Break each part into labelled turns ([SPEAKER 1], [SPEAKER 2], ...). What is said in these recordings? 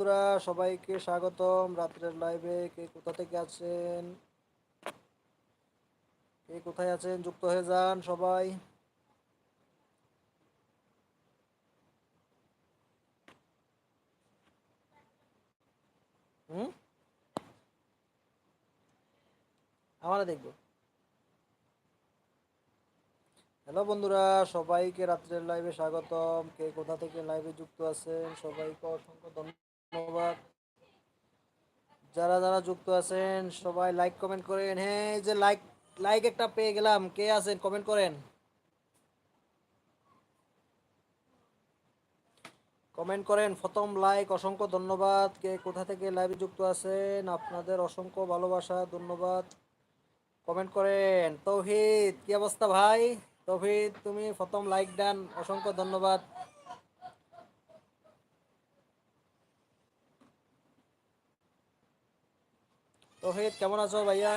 [SPEAKER 1] বন্ধুরা, সবাইকে স্বাগতম। রাত্রের লাইভে কে কোথা থেকে আছেন? কে কোথায় আছেন? যুক্ত হয়ে যান সবাই। হুম? আমরা দেখব। হ্যালো বন্ধুরা, সবাইকে রাত্রের লাইভে স্বাগতম। কে কোথা থেকে লাইভে যুক্ত আছেন? সবাইকে অসংখ্য ধন্যবাদ। যারা যারা যুক্ত আছেন, সবাই লাইক কমেন্ট করেন। হ্যাঁ এই যে লাইক লাইক একটা পেয়ে গেলাম। কে আছেন? কমেন্ট করেন। কমেন্ট করেন। প্রথম লাইক অসংখ্য ধন্যবাদ। কে কোথা থেকে লাইভে যুক্ত আছেন? আপনাদের অসংখ্য ভালোবাসা, ধন্যবাদ। কমেন্ট করেন। তৌহিদ, কি অবস্থা ভাই? তৌহিদ, তুমি প্রথম লাইক দেন। অসংখ্য ধন্যবাদ। তৌহিদ, কেমন আছো ভাইয়া?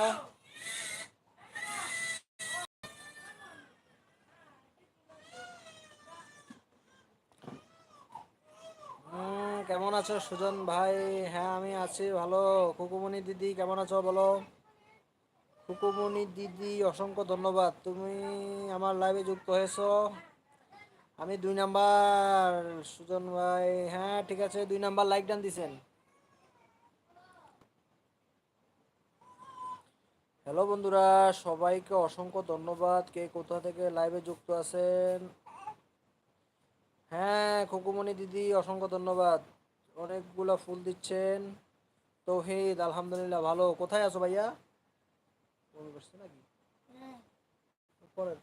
[SPEAKER 1] কেমন আছো সুজন ভাই? হ্যাঁ আমি আছি ভালো। কুকুমণি দিদি, কেমন আছো বলো? কুকুমণি দিদি, অসংখ্য ধন্যবাদ। তুমি আমার লাইভে যুক্ত হয়েছো। আমি দুই নাম্বার সুজন ভাই। হ্যাঁ ঠিক আছে, দুই নাম্বার লাইক ডান দিছেন। হ্যালো বন্ধুরা সবাইকে অসংখ্য ধন্যবাদ। কে কোথা থেকে লাইভে যুক্ত আছেন? হ্যাঁ খুকুমণি দিদি অসংখ্য ধন্যবাদ। অনেকগুলা ফুল দিচ্ছেন। তৌহিদ আলহামদুলিল্লাহ ভালো। কোথায় আছো ভাইয়া? ফোন করছে নাকি? পরের।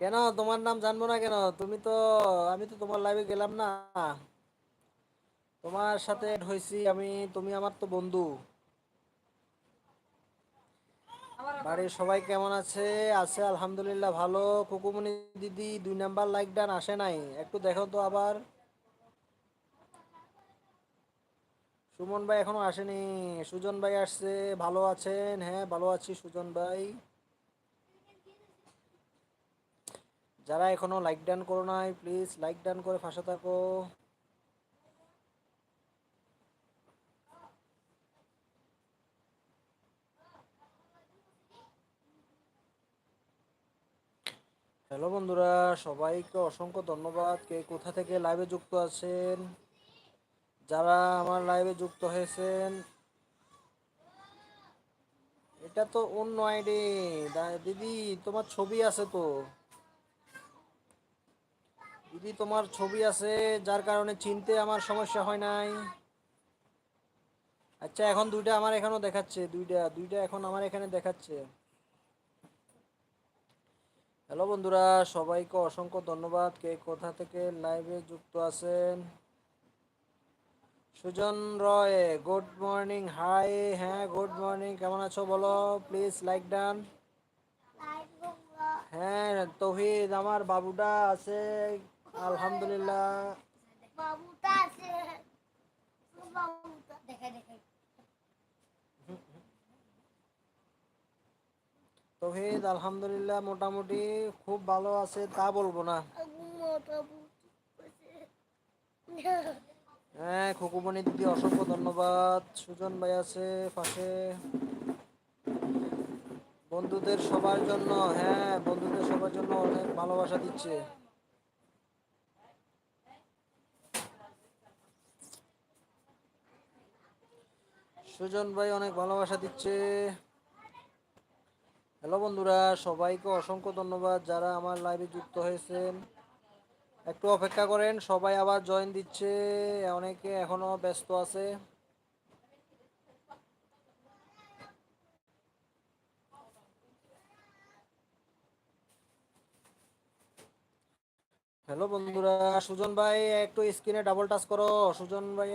[SPEAKER 1] কেন? তোমার নাম জানব না কেন? তুমি তো, আমি তো তোমার লাইভে গেলাম না। তোমার সাথে হয়েছি আমি, তুমি আমার তো বন্ধু। বাড়ির সবাই কেমন আছে? আছে, আলহামদুলিল্লাহ ভালো। কুকুমনি দিদি, দুই নাম্বার লাইক ডান আসে নাই। একটু দেখো তো আবার। সুমন ভাই এখনও আসেনি। সুজন ভাই আসছে। ভালো আছেন? হ্যাঁ ভালো আছি সুজন ভাই। যারা এখনও লাইক ডান করো নাই প্লিজ লাইক ডান করে ফাঁসে থাকো। হ্যালো বন্ধুরা, সবাইকে অসংখ্য ধন্যবাদ। কে কোথা থেকে লাইভে যুক্ত আছেন? যারা আমার লাইভে যুক্ত হয়েছেন, এটা তো অন্য আইডি। দিদি, তোমার ছবি আছে তো। দিদি তোমার ছবি আছে যার কারণে চিনতে আমার সমস্যা হয় নাই। আচ্ছা এখন দুইটা আমার এখানেও দেখাচ্ছে দুইটা দুইটা এখন আমার এখানে দেখাচ্ছে। হ্যালো বন্ধুরা সবাইকে অসংখ্য ধন্যবাদ কে কোথা থেকে লাইভে যুক্ত আছেন। Sujan Roy good morning hi হ্যাঁ গুড মর্নিং কেমন আছো বলো প্লিজ লাইক ডান। হ্যাঁ তহিদ আমার বাবুটা আছে। আলহামদুলিল্লাহ। তৌহিদ, আলহামদুলিল্লাহ, মোটামুটি খুব ভালো আছে, তা বলব না। হ্যাঁ খুকুমণি দিদি, অসংখ্য ধন্যবাদ। সুজন ভাই আছে পাশে। বন্ধুদের সবার জন্য হ্যাঁ বন্ধুদের সবার জন্য অনেক ভালোবাসা দিচ্ছে। সুজন ভাই অনেক ভালোবাসা দিচ্ছে। হ্যালো বন্ধুরা, সবাইকে অসংখ্য ধন্যবাদ যারা আমার লাইভে যুক্ত হয়েছেন। একটু অপেক্ষা করেন, সবাই আবার জয়েন দিচ্ছে। অনেকে এখনও ব্যস্ত আছে। হ্যালো বন্ধুরা, সুজন ভাই, একটু স্ক্রিনে ডাবল টাচ করো। সুজন ভাই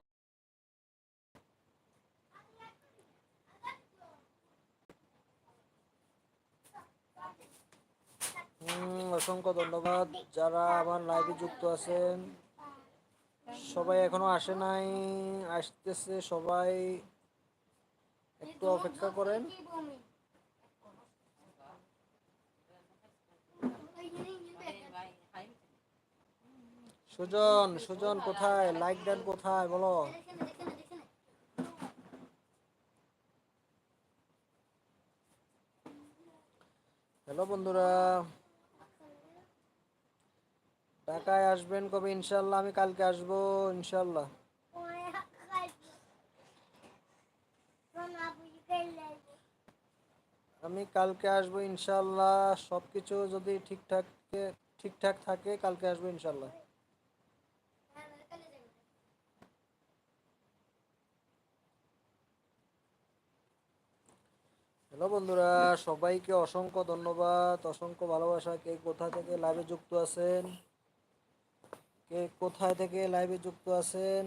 [SPEAKER 1] অসংখ্য ধন্যবাদ। যারা আমার লাইভে যুক্ত আছেন, সবাই এখনও আসে নাই, আসতেছে সবাই। একটু অপেক্ষা করেন। সুজন সুজন কোথায়? লাইক দেন কোথায়? বলো। হ্যালো বন্ধুরা। ঢাকায় আসবেন কবে? ইনশাল্লাহ আমি কালকে আসব ইনশাল্লাহ আমি কালকে আসব ইনশাল্লাহ সব কিছু যদি ঠিকঠাক ঠিকঠাক থাকে, কালকে আসব ইনশাল্লাহ হ্যালো বন্ধুরা, সবাইকে অসংখ্য ধন্যবাদ। অসংখ্য ভালোবাসা। কে কোথা থেকে লাভে যুক্ত আছেন? কে কোথায় থেকে লাইভে যুক্ত আছেন?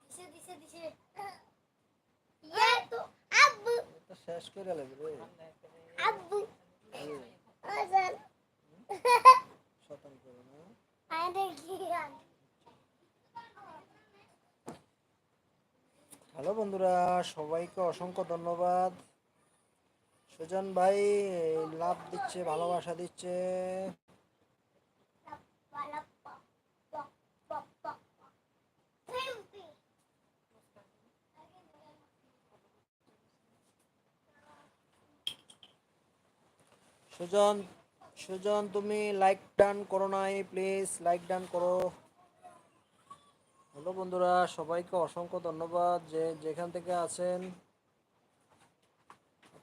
[SPEAKER 2] দিছে দিছে দিছে। তো আব্বু।
[SPEAKER 1] এটা শেষ করে লাগবে রে।
[SPEAKER 2] আব্বু। আজান।
[SPEAKER 1] শতান করে না।
[SPEAKER 2] আরে কি
[SPEAKER 1] হ্যালো বন্ধুরা সবাইকে অসংখ্য ধন্যবাদ। সুজন ভাই, লাভ দিচ্ছে, ভালোবাসা দিচ্ছে। সুজন সুজন, তুমি লাইক ডান করো নাই প্লিজ লাইক ডান করো। হ্যালো বন্ধুরা, সবাইকে অসংখ্য ধন্যবাদ যে যেখান থেকে আছেন।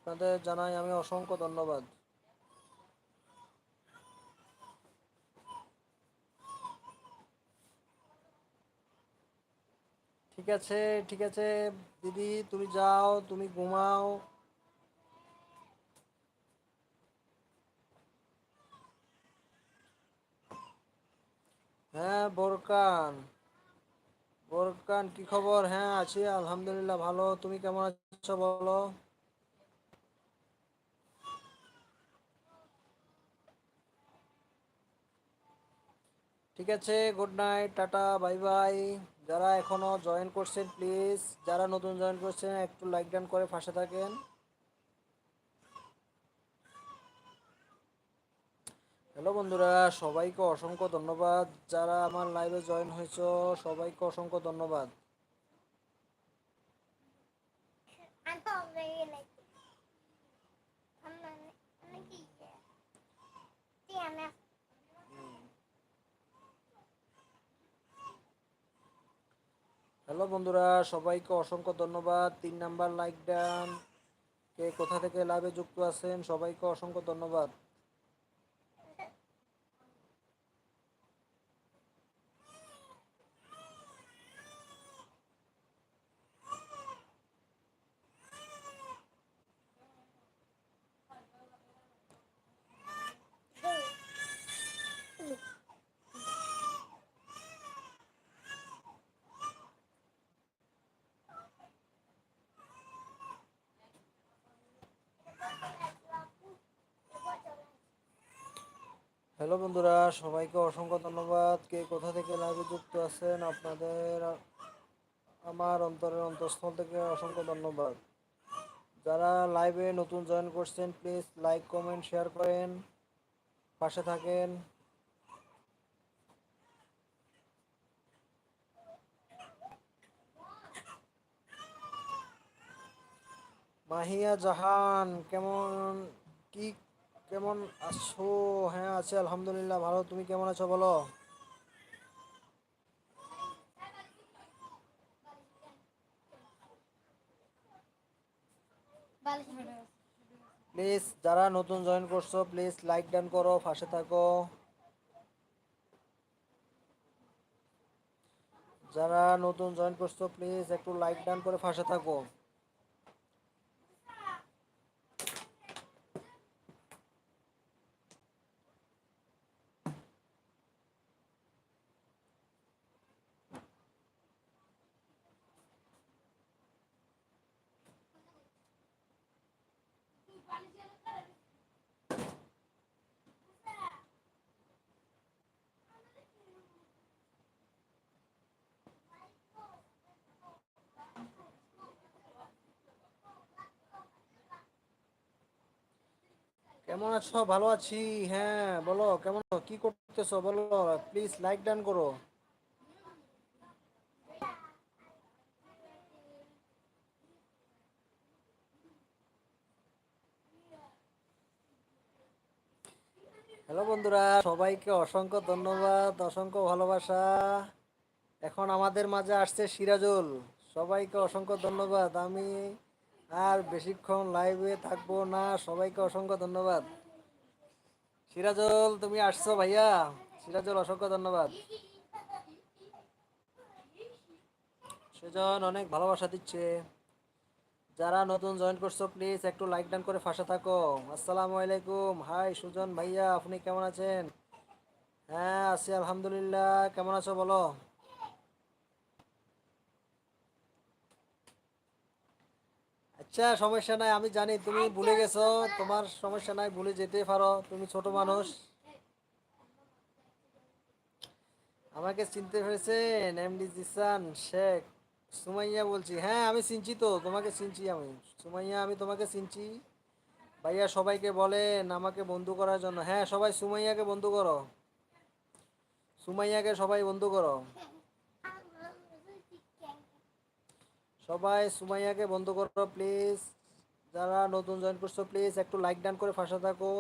[SPEAKER 1] আপনাদের জানাই আমি অসংখ্য ধন্যবাদ। ঠিক আছে ঠিক আছে, দিদি, তুমি যাও, তুমি ঘুমাও। হ্যাঁ বোরকান। বোরকান, কি খবর? হ্যাঁ আছি, আলহামদুলিল্লাহ, ভালো। তুমি কেমন আছো বলো? ঠিক আছে good night tata bye bye যারা এখনও জয়েন করছেন প্লিজ যারা নতুন জয়েন করছেন, একটু লাইক ডান করে ফাঁসে থাকেন। হ্যালো বন্ধুরা, সবাইকে অসংখ্য ধন্যবাদ। যারা আমার লাইভে জয়েন হয়েছ, সবাইকে অসংখ্য ধন্যবাদ।
[SPEAKER 2] আনো বেরিয়ে লাগে আমরা নাকি টিয়ানা
[SPEAKER 1] হ্যালো বন্ধুরা, সবাইকে অসংখ্য ধন্যবাদ। তিন নাম্বার লাইক ডান। কে কোথা থেকে লাইভে যুক্ত আছেন, সবাইকে অসংখ্য ধন্যবাদ। হ্যালো বন্ধুরা, সবাইকে অসংখ্য ধন্যবাদ। কে কোথা থেকে লাইভে যুক্ত আছেন আপনাদের? আমার অন্তরের অন্তঃস্থল থেকে অসংখ্য ধন্যবাদ। যারা লাইভে নতুন জয়েন করছেন প্লিজ লাইক কমেন্ট শেয়ার করেন। পাশে থাকেন। মাহিয়া জাহান, কেমন? কি কেমন আছো? হ্যাঁ আছে, আলহামদুলিল্লাহ, ভালো। তুমি কেমন আছো বলো? প্লিজ যারা নতুন জয়েন করছ প্লিজ লাইক ডান করো, পাশে থাকো। যারা নতুন জয়েন করছ প্লিজ একটু লাইক ডান করে পাশে থাকো। কেমন আছো? ভালো আছি। হ্যাঁ বলো, কেমন কি করতেছো? বলো প্লিজ লাইক ডান করো। হ্যালো বন্ধুরা, সবাইকে অসংখ্য ধন্যবাদ, অসংখ্য ভালোবাসা। এখন আমাদের মাঝে আসছে সিরাজুল। সবাইকে অসংখ্য ধন্যবাদ। আমি আর বেশিক্ষণ লাইভে থাকব না। সবাইকে অসংখ্য ধন্যবাদ। সিরাজুল, তুমি আসছো ভাইয়া? সিরাজুল, অসংখ্য ধন্যবাদ। সেজন অনেক ভালোবাসা দিচ্ছে। যারা নতুন জয়েন করছ প্লিজ একটু লাইক ডান করে ফাঁসা থাকো। আসসালামু আলাইকুম। হাই সুজন ভাইয়া, আপনি কেমন আছেন? হ্যাঁ আছি, আলহামদুলিল্লাহ। কেমন আছো বলো? আচ্ছা সমস্যা নাই আমি জানি তুমি ভুলে গেছো তোমার সমস্যা নাই ভুলে যেতে পারো তুমি ছোট মানুষ। আমাকে চিনতে পেরেছেন এমডি জিসান শেখ। সুমাইয়া বলছি হ্যাঁ আমি চিনছি তো তোমাকে চিনছি আমি। সুমাইয়া আমি তোমাকে চিনছি। ভাইয়া সবাইকে বলেন আমাকে বন্ধু করার জন্য। হ্যাঁ সবাই সুমাইয়াকে বন্ধু করো। সুমাইয়াকে সবাই বন্ধু করো। সবাই সুমাইয়াকে বন্ধ করো প্লিজ যারা নতুন জয়েন করছ প্লিজ একটু লাইক ডান করে ফাঁসা থাকো।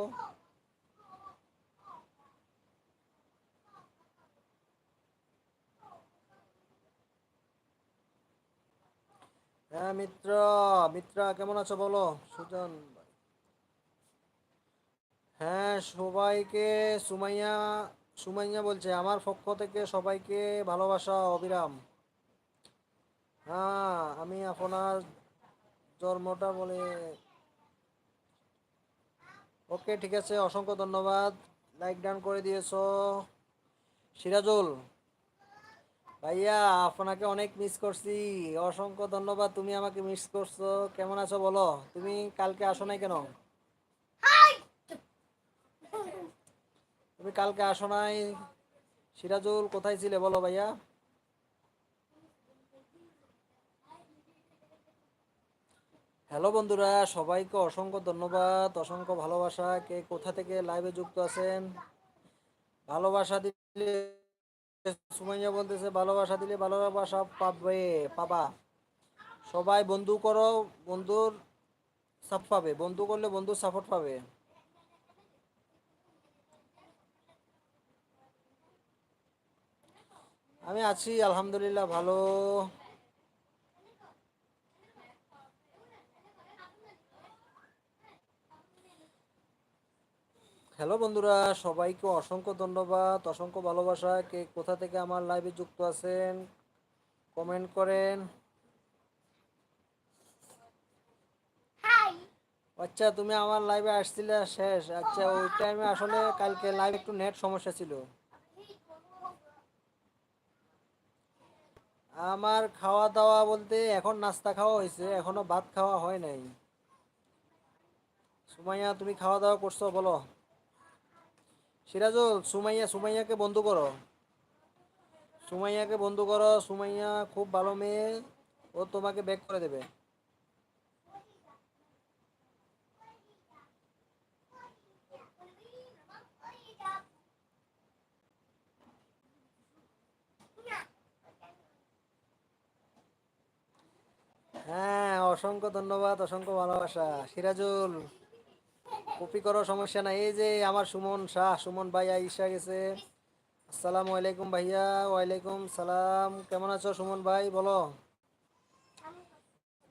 [SPEAKER 1] হ্যাঁ মিত্র, মিত্রা, কেমন আছো বলো? সুজন হ্যাঁ সবাইকে সুমাইয়া সুমাইয়া বলছে, আমার পক্ষ থেকে সবাইকে ভালোবাসা, অবিরাম। হ্যাঁ আমি আপনার জন্মটা বলে ওকে ঠিক আছে অসংখ্য ধন্যবাদ। লাইক ডান করে দিয়েছ। সিরাজুল ভাইয়া আপনাকে অনেক মিস করছি। অসংখ্য ধন্যবাদ তুমি আমাকে মিস করছ। কেমন আছো বলো? তুমি কালকে আসো নাই কেন? তুমি কালকে আসো নাই। সিরাজুল কোথায় ছিলে বলো ভাইয়া? হ্যালো বন্ধুরা, সবাইকে অসংখ্য ধন্যবাদ, অসংখ্য ভালোবাসা। কে কোথা থেকে লাইভে যুক্ত আছেন? ভালোবাসা দিলে সুমাইয়া বলতেছে, ভালোবাসা দিলে ভালোবাসা পাবে, পাবা। সবাই বন্ধু করো, বন্ধুর সাপ পাবে, বন্ধু করলে বন্ধুর সাপোর্ট পাবে। আমি আছি, আলহামদুলিল্লাহ, ভালো। হ্যালো বন্ধুরা সবাইকে অসংখ্য ধন্যবাদ অসংখ্য ভালোবাসা। কে কোথা থেকে আমার লাইভে যুক্ত আছেন কমেন্ট করেন। আচ্ছা তুমি আমার লাইভে আসছিলে শেষ। আচ্ছা ওই টাইমে আসলে কালকে লাইভ একটু নেট সমস্যা ছিল। আমার খাওয়া দাওয়া বলতে এখন নাস্তা খাওয়া হয়েছে এখনও ভাত খাওয়া হয় নাই। সুমাইয়া তুমি খাওয়া দাওয়া করছ বলো। সিরাজুল, সুমাইয়া, সুমাইয়াকে বন্ধু করো। সুমাইয়াকে বন্ধু করো, সুমাইয়া খুব ভালো মেয়ে, ও তোমাকে ব্যাক করে দেবে। হ্যাঁ অসংখ্য ধন্যবাদ, অসংখ্য ভালোবাসা। সিরাজুল কপি করো, সমস্যা নাই। এই যে আমার সুমন শাহ, সুমন ভাই আইসা গেছে। আসসালামু আলাইকুম ভাইয়া, ওয়ালাইকুম সালাম। কেমন আছো সুমন ভাই? বলো।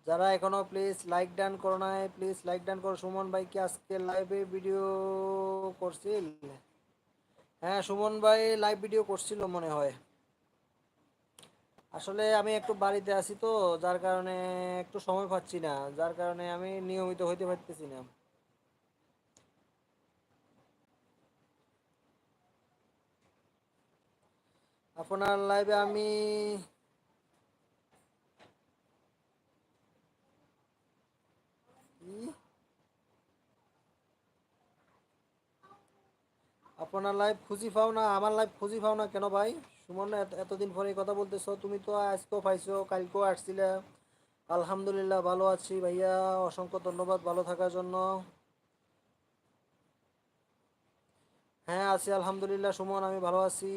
[SPEAKER 1] যারা এখনও প্লিজ লাইক ডান করো নাই প্লিজ লাইক ডান করো। সুমন ভাই কি আজকে লাইভে ভিডিও করছিল? হ্যাঁ সুমন ভাই লাইভ ভিডিও করছিল মনে হয়। আসলে আমি একটু বাড়িতে আছি তো, যার কারণে একটু সময় পাচ্ছি না। যার কারণে আমি নিয়মিত হইতে পারতেছি না। আপনার লাইভে আমি আপনার লাইভ খুঁজি পাও না, আমার লাইভ খুঁজি পাও না কেন ভাই? সুমন, এত- এতদিন পরে কথা বলতেছ, তুমি তো আজকেও পাইছো, কালকেও আসছিলে। আলহামদুলিল্লাহ, ভালো আছি ভাইয়া, অসংখ্য ধন্যবাদ ভালো থাকার জন্য। হ্যাঁ আছি, আলহামদুলিল্লাহ, সুমন, আমি ভালো আছি।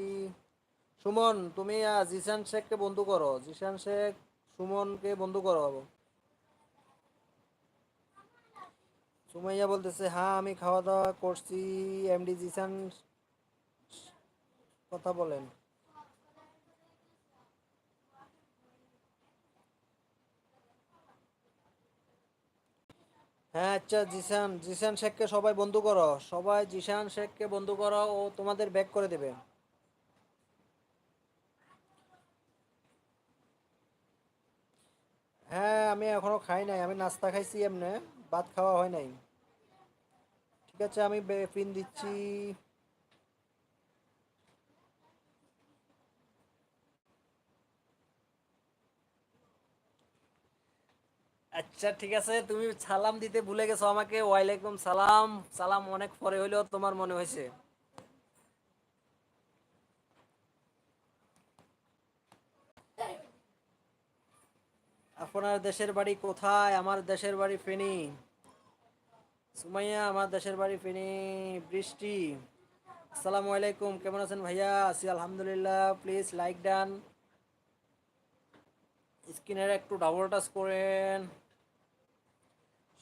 [SPEAKER 1] সুমন, তুমি জিসান শেখকে বন্ধু করো। জিসান শেখ সুমনকে বন্ধু করো সুমাইয়া বলতেছে হ্যাঁ আমি খাওয়া দাওয়া করছি এমডি জিসান কথা বলেন। হ্যাঁ আচ্ছা জিসান জিসান শেখকে সবাই বন্ধু করো। সবাই জিসান শেখকে বন্ধু করো, ও তোমাদের ব্যাক করে দেবে। হ্যাঁ আমি এখনও খাই নাই। আমি নাস্তা খাইছি এমনি, ভাত খাওয়া হয় নাই। ঠিক আছে, আমি পিন দিচ্ছি। আচ্ছা ঠিক আছে, তুমি সালাম দিতে ভুলে গেছো আমাকে। ওয়ালাইকুম সালাম। সালাম অনেক পরে হইলেও তোমার মনে হয়েছে। আপনার দেশের বাড়ি কোথায়? আমার দেশের বাড়ি ফেনী। সুমাইয়া, আমার দেশের বাড়ি ফেনী। বৃষ্টি। আসসালামু আলাইকুম। কেমন আছেন ভাইয়া? আছি আলহামদুলিল্লাহ। প্লিজ লাইক ডান স্ক্রিনের একটু ডাবল টাচ করেন।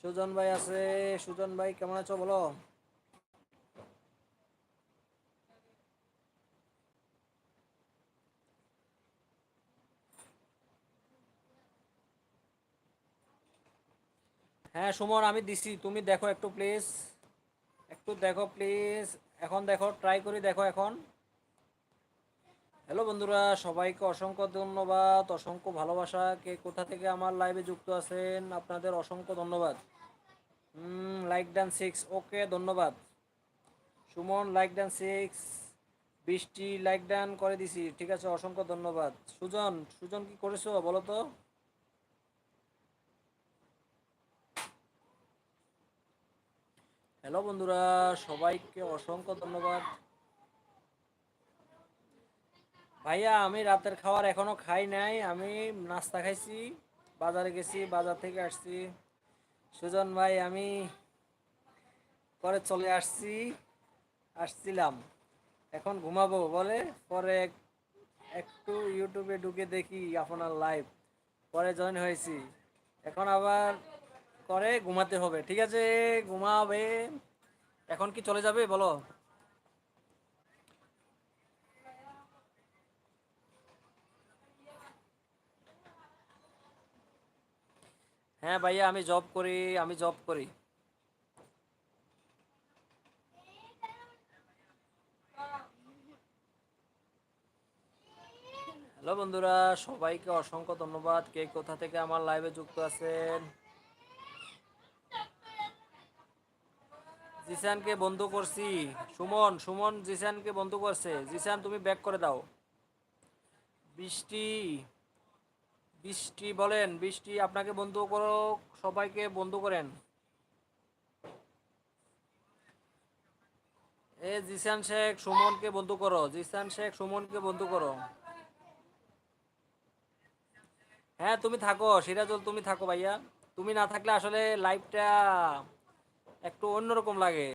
[SPEAKER 1] সুজন ভাই আছে। সুজন ভাই, কেমন আছো বলো? হ্যাঁ সুমন, আমি দিছি। তুমি দেখো একটু প্লিজ একটু দেখো প্লিজ এখন দেখো ট্রাই করে, দেখো এখন। হ্যালো বন্ধুরা, সবাইকে অসংখ্য ধন্যবাদ, অসংখ্য ভালোবাসা। কে কোথা থেকে আমার লাইভে যুক্ত আছেন, আপনাদের অসংখ্য ধন্যবাদ। লাইক ডান সিক্স ওকে ধন্যবাদ। Suman like done six Brishti like done করে দিছি, ঠিক আছে, অসংখ্য ধন্যবাদ। সুজন সুজন কি করেছ, বলো তো? হ্যালো বন্ধুরা, সবাইকে অসংখ্য ধন্যবাদ। ভাইয়া, আমি রাতের খাবার এখনও খাই নাই, আমি নাস্তা খাইছি, বাজারে গেছি, বাজার থেকে আসছি। সুজন ভাই, আমি পরে চলে আসছি, আসছিলাম। এখন ঘুমাবো, বলে পরে এক- একটু ইউটিউবে ঢুকে দেখি আপনার লাইভ পরে জয়েন হয়েছি। এখন আবার করে, ঘুমাতে হবে। ঠিক আছে? ঘুমাবে। এখন কি চলে যাবে, বলো? হ্যাঁ ভাইয়া, আমি জব করি, আমি জব করি। হ্যালো বন্ধুরা, সবাইকে অসংখ্য ধন্যবাদ। কে কোথা থেকে আমার লাইভে যুক্ত আছেন? জিসানকে বন্ধু করছি। সুমন সুমন জিসানকে বন্ধু করছে। জিসান, তুমি ব্যাক করে দাও। বৃষ্টি বৃষ্টি বলেন, বৃষ্টি আপনাকে বন্ধু করো, সবাইকে বন্ধু করেন। এ জিসান শেখ, সুমনকে বন্ধ করো। জিসান শেখ, সুমনকে বন্ধ করো। হ্যাঁ তুমি থাকো। সিরাজুল, তুমি থাকো ভাইয়া। তুমি না থাকলে আসলে লাইভটা একটু অন্যরকম লাগে।